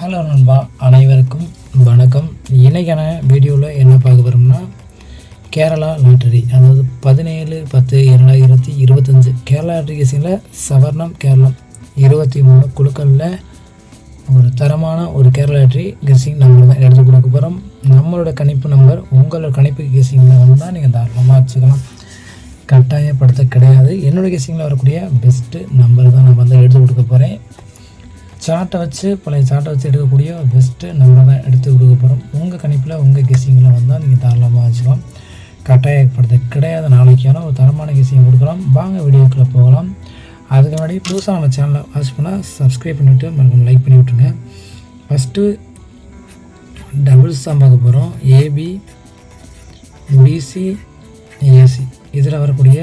Hello நண்பா அனைவருக்கும் வணக்கம். இன்றைக்கான வீடியோவில் என்ன பார்க்க போகிறோம்னா கேரளா லாட்டரி அதாவது பதினேழு பத்து இரண்டாயிரத்தி இருபத்தஞ்சு கேரளா லாட்டரி சவர்ணம் கேரளம். இருபத்தி மூணு குழுக்களில் ஒரு தரமான ஒரு கேரளா லாட்டரி கெஸிங் நம்பர் தான் எடுத்து கொடுக்க போகிறோம் நம்மளோட கணிப்பு நம்பர் உங்களோட கணிப்பு கெஸ்ஸிங்கில் வந்தால் நீங்கள் தாராளமாக வச்சுக்கலாம். கட்டாயப்படுத்த கிடையாது. என்னோடய கெஸிங்கில் வரக்கூடிய பெஸ்ட்டு நம்பர் தான் நான் வந்து எடுத்து கொடுக்க போகிறேன் சார்ட்டை வச்சு பழைய சார்ட்டை வச்சு எடுக்கக்கூடிய பெஸ்ட்டு நம்பரை தான் எடுத்து கொடுக்க போகிறோம் உங்கள் கணிப்பில் உங்கள் கெஸ்ஸிங்கில் வந்தால் நீங்கள் தாராளமாக வச்சுக்கலாம் கட்டாயப்படுத்த கிடையாத நாளைக்கான ஒரு தரமான கெஸ்ஸிங் கொடுக்கலாம். வாங்க வீடியோக்குள்ளே போகலாம். அதுக்கு முன்னாடி புதுசாக நம்ம சேனலை வாட்ச் பண்ணால் சப்ஸ்கிரைப் பண்ணிவிட்டு மறக்காம லைக் பண்ணி விட்ருங்க ஃபஸ்ட்டு டபுள்ஸ் தான் பார்க்க போகிறோம் ஏபி பிசி ஏசி இதில் வரக்கூடிய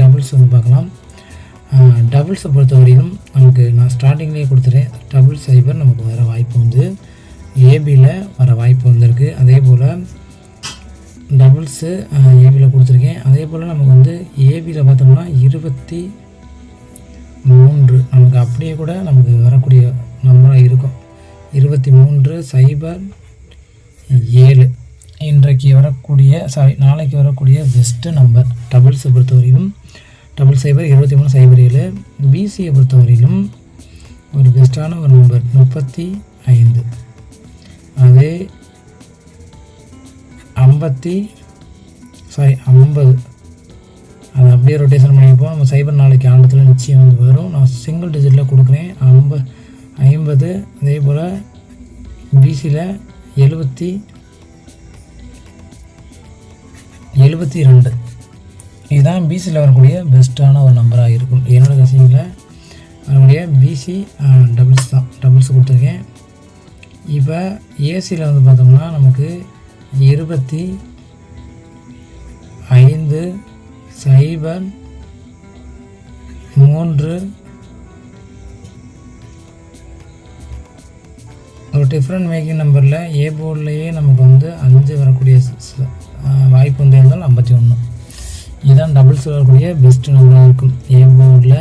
டபுள்ஸ் வந்து பார்க்கலாம். டபுள்ஸை பொறுத்தவரையிலும் நமக்கு நான் ஸ்டார்டிங்லேயே கொடுத்துட்டேன். டபுள் சைபர் நமக்கு வர வாய்ப்பு வந்து ஏபியில் வர வாய்ப்பு வந்திருக்கு. அதே போல் டபுள்ஸு ஏபியில் கொடுத்துருக்கேன். அதே போல் நமக்கு வந்து ஏபியில் பார்த்தோம்னா இருபத்தி மூன்று. நமக்கு அப்படியே கூட நமக்கு வரக்கூடிய நம்பராக இருக்கும். இருபத்தி மூன்று சைபர் ஏழு. இன்றைக்கு வரக்கூடிய சாரி நாளைக்கு வரக்கூடிய பெஸ்ட்டு நம்பர் டபுள்ஸை பொறுத்தவரையிலும் டபுள் சைபர் இருபத்தி மூணு சைபர் ஏழு பிசியை பொறுத்தவரையிலும் ஒரு பெஸ்ட்டான ஒரு நம்பர் முப்பத்தி ஐந்து. அது ஐம்பத்தி சாரி ஐம்பது. அது அப்படியே ரொட்டேஷன் பண்ணிப்போம். நம்ம சைபர் நாளைக்கு ஆண்டத்தில் நிச்சயம் வந்து வரும். நான் சிங்கிள் டிஜிட்டில் கொடுக்குறேன். ஐம்ப ஐம்பது அதே போல் பிசியில் எழுபத்தி எழுபத்தி ரெண்டு இதுதான் பிசியில் வரக்கூடிய பெஸ்ட்டான ஒரு நம்பராக இருக்கும். என்னோடய கசிங்கில் வரக்கூடிய பிசி டபுள்ஸ் தான். டபுள்ஸ் கொடுத்துருக்கேன். இப்போ ஏசியில் வந்து பார்த்தோம்னா நமக்கு இருபத்தி ஐந்து சைபர் மூன்று ஒரு டிஃப்ரெண்ட் மேக்கிங் நம்பரில் ஏ போர்ட்லேயே நமக்கு வந்து அஞ்சு வரக்கூடிய டபுள் டபுள்ஸ் வரக்கூடிய பெஸ்ட் நம்பராக இருக்கும். ஏ போர்டில்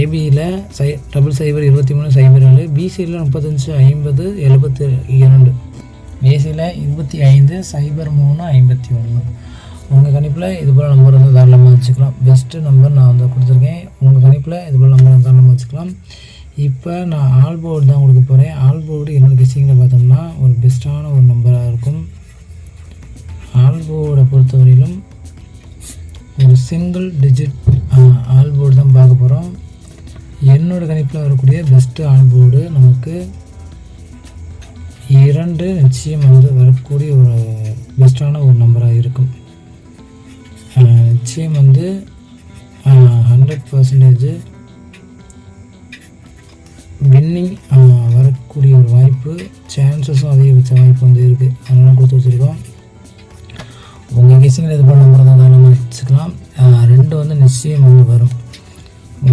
ஏபியில் சை டபுள் சைபர் இருபத்தி மூணு சைபர் ஏழு பிசியில் முப்பத்தஞ்சு ஐம்பது எழுபத்தி இரண்டு. ஏசியில் இருபத்தி ஐந்து சைபர் மூணு ஐம்பத்தி ஒன்று உங்கள் கணிப்பில் இது போல் நம்பர் வந்து தாராளமாக வச்சுக்கலாம். பெஸ்ட்டு நம்பர் நான் வந்து கொடுத்துருக்கேன். உங்கள் கணிப்பில் இது போல் நம்பர் தாராளமாக வச்சுக்கலாம். இப்போ நான் ஆல் போர்டு தான் கொடுக்க போகிறேன் ஆல் போர்டு என்னோடய கெஸ்ஸிங்கில் பார்த்தோம்னா ஒரு பெஸ்ட்டான ஒரு நம்பராக இருக்கும். ஆல் போர்டை பொறுத்தவரையிலும் ஒரு சிங்கிள் டிஜிட் ஆல் போர்டு தான் பார்க்க போகிறோம் என்னோடய கணிப்பில் வரக்கூடிய பெஸ்ட்டு ஆல் போர்டு நமக்கு இரண்டு நிச்சயம் வந்து வரக்கூடிய ஒரு பெஸ்ட்டான ஒரு நம்பராக இருக்கும். நிச்சயம் வந்து ஹண்ட்ரட் பர்சன்டேஜ் வின்னிங் வரக்கூடிய ஒரு வாய்ப்பு சான்சஸும் அதிகபட்ச வாய்ப்பு வந்து இருக்குது அதனால் கொடுத்து வச்சுருக்கோம். உங்கள் கெஸிங்கில் இது பண்ண போகிறதா தான் தாராளமாக வச்சுக்கலாம் ரெண்டு வந்து நிச்சயம் வந்து வரும்.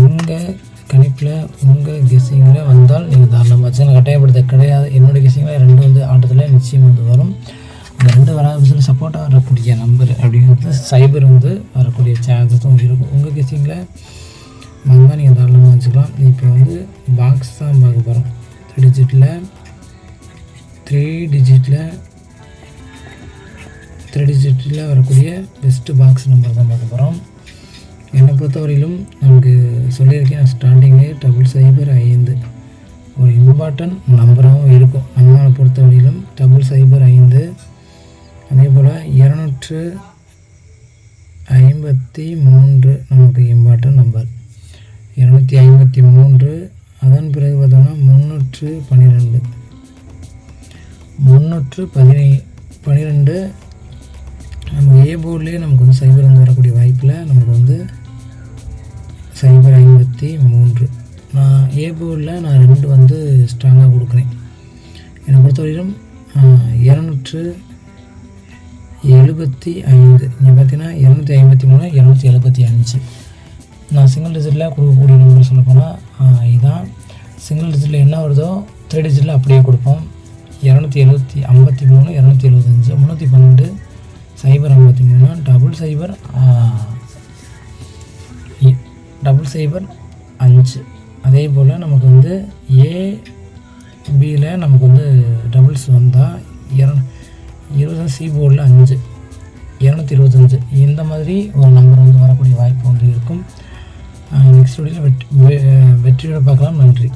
உங்கள் கணிப்பில் உங்கள் கெஸிங்கில் வந்தால் நீங்கள் தாராளமாக வச்சுக்கலாம். கட்டாயப்படுத்த கிடையாது. என்னோடய கெஸிங்கில் ரெண்டு வந்து ஆட்டத்தில் நிச்சயம் வந்து வரும். அந்த ரெண்டு வராத பட்சத்தில் சப்போர்ட்டாக வரக்கூடிய நம்பர் அப்படிங்கிறது சைபர் வந்து வரக்கூடிய சான்சஸும் இருக்கும். உங்கள் கெஸிங்கில் வந்தால் நீங்கள் தாராளமாக வச்சுக்கலாம். இப்போ வந்து பாக்ஸ் தான் பார்க்க போகிறோம் த்ரீ டிஜிட்டில் த்ரீ டிஜிட்டில் த்ரீ டிஜிட்டில் வரக்கூடிய பெஸ்ட்டு பாக்ஸ் நம்பர் தான் பார்க்க போகிறோம் என்னை பொறுத்தவரையிலும் நமக்கு சொல்லியிருக்கேன் ஸ்டார்டிங்லேயே டபுள் சைபர் ஐந்து. ஒரு இம்பார்ட்டன்ட் நம்பராகவும் இருக்கும். நம்மளை பொறுத்தவரையிலும் டபுள் சைபர் ஐந்து. அதே போல் இரநூற்று ஐம்பத்தி மூன்று நமக்கு இம்பார்ட்டன்ட் நம்பர் இரநூத்தி ஐம்பத்தி மூன்று அதன் பிறகு பார்த்தோம்னா முந்நூற்று பன்னிரெண்டு. முந்நூற்று பதினை பன்னிரெண்டு நம்ம ஏ போர்ட்லேயே நமக்கு வந்து சைபர் வந்து வரக்கூடிய வாய்ப்பில் நமக்கு வந்து சைபர் ஐம்பத்தி மூன்று. நான் ஏ போர்டில் நான் ரெண்டு வந்து ஸ்ட்ராங்காக கொடுக்குறேன். என்னை பொறுத்தவரையிலும் இரநூற்று எழுபத்தி ஐந்து. இங்கே பார்த்தீங்கன்னா இரநூத்தி ஐம்பத்தி மூணு இரநூத்தி எழுபத்தி அஞ்சு. நான் சிங்கிள் டிஜிட்டில் கொடுக்கக்கூடிய நம்பர் சொல்ல போனால் சிங்கிள் டிஜிட்டில் என்ன வருதோ த்ரீ டிஜிட்டில் அப்படியே கொடுப்போம். இரநூத்தி எழுபத்தி ஐம்பத்தி மூணு இரநூத்தி எழுபத்தஞ்சு முந்நூற்றி பன்னெண்டு சைபர் ஐம்பத்தி மூணு டபுள் சைபர் டபுள் சைபர் அஞ்சு. அதே போல் நமக்கு வந்து ஏ பியில் நமக்கு வந்து டபுள்ஸ் வந்தால் இர இருபது சி போர்டில் அஞ்சு இரநூத்தி இருபத்தஞ்சு. இந்த மாதிரி ஒரு நம்பர் வந்து வரக்கூடிய வாய்ப்பு வந்து இருக்கும். நெக்ஸ்ட் வீடியோவில் வெற்றி வெற்றியோட பார்க்கலாம். நன்றி.